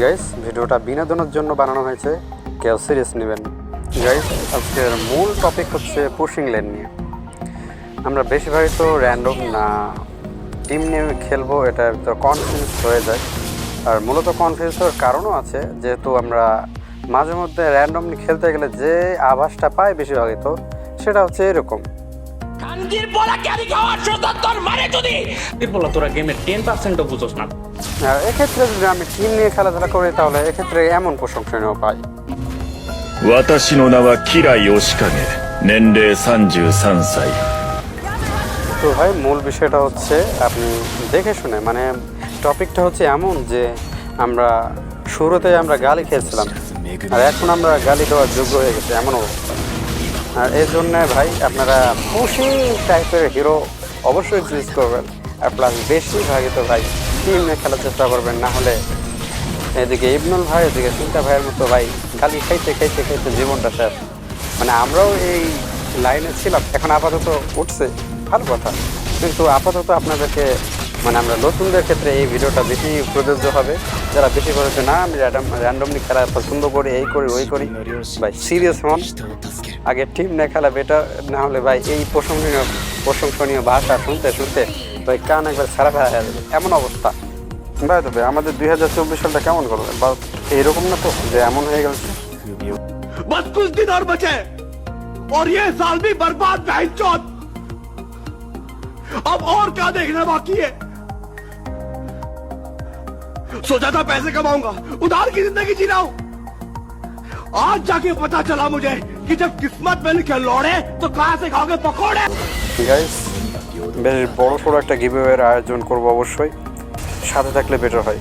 Guys ভিডিওটা বিনোদনের জন্য বানানো হয়েছে। কেউ সিরিয়াস নেবেন গাইস আজকের মূল টপিক হচ্ছে পুশিং লেন নিয়ে। আমরা বেশিরভাগই তো র্যান্ডম না টিম নিয়ে খেলব, এটা তো কনফিউজ হয়ে যায়। আর মূলত কনফিউজ হওয়ার কারণও আছে, যেহেতু আমরা মাঝে মধ্যে র্যান্ডম খেলতে গেলে যে আভাসটা পাই বেশিরভাগই তো, সেটা হচ্ছে এরকম। কান্দির বলা ক্যারি খাওয়ার সুযোগ তোর মারে যদি বলা তোরা গেমের টেন পার্সেন্টও বুঝোস না আর এক্ষেত্রে যদি আমি টিম নিয়ে খেলাধুলা করি তাহলে এক্ষেত্রে এমন প্রশংসনীয় পাই 私の名はキライ押影年齢33歳 তো ভাই মূল বিষয়টা হচ্ছে আপনি দেখে শুনে মানে টপিকটা হচ্ছে এমন যে আমরা শুরুতে আমরা গালি খেয়েছিলাম আর এখন আমরা গালি দেওয়ার যোগ্য হয়ে গেছে এমন অবস্থা আর এর জন্য ভাই আপনারা পুশিং টাইপের হিরো অবশ্যই চুজ করবেন। আর প্লাস বেশিরভাগই তো ভাই টিমে খেলার চেষ্টা করবেন, না হলে এদিকে ইবনুল ভাই, এদিকে চিন্তা ভাইয়ের মতো ভাই খালি খাইতে খাইতে খাইতে জীবনটা শেষ। মানে আমরাও এই লাইনে ছিলাম, এখন আপাতত উঠছে, ভালো কথা। কিন্তু আপাতত আপনাদেরকে মানে আমরা নতুনদের ক্ষেত্রে এই ভিডিওটা বেশি প্রযোজ্য হবে। যারা বেশি করেছে না, আমি র্যান্ডমলি খেলা পছন্দ করি, এই করি, ওই করি, ভাই সিরিয়াস হন। আগে টিম না খেলা বেটার না হলে ভাই এই প্রশংসনীয় প্রশংসনীয় ভাষা শুনতে শুনতে ভাই কান একবার সারা ফেলা হয়ে যাবে এমন অবস্থা ভাই তবে আমাদের দুই হাজার চব্বিশ সালটা কেমন করবে বা এইরকম না তো যে এমন হয়ে গেছে बस कुछ दिन और बचे और ये साल भी बर्बाद बहन चौथ अब और क्या देखना बाकी है सोचा था पैसे कमाऊंगा उधार की जिंदगी जी रहा हूं आज जाके पता चला मुझे कि जब किस्मत में लिखे लौड़े तो कहां से खाओगे पकौड़े গাইস বেশ বড় সড়ো একটা গিভওয়ের আয়োজন করবো অবশ্যই সাথে থাকলে বেটার হয়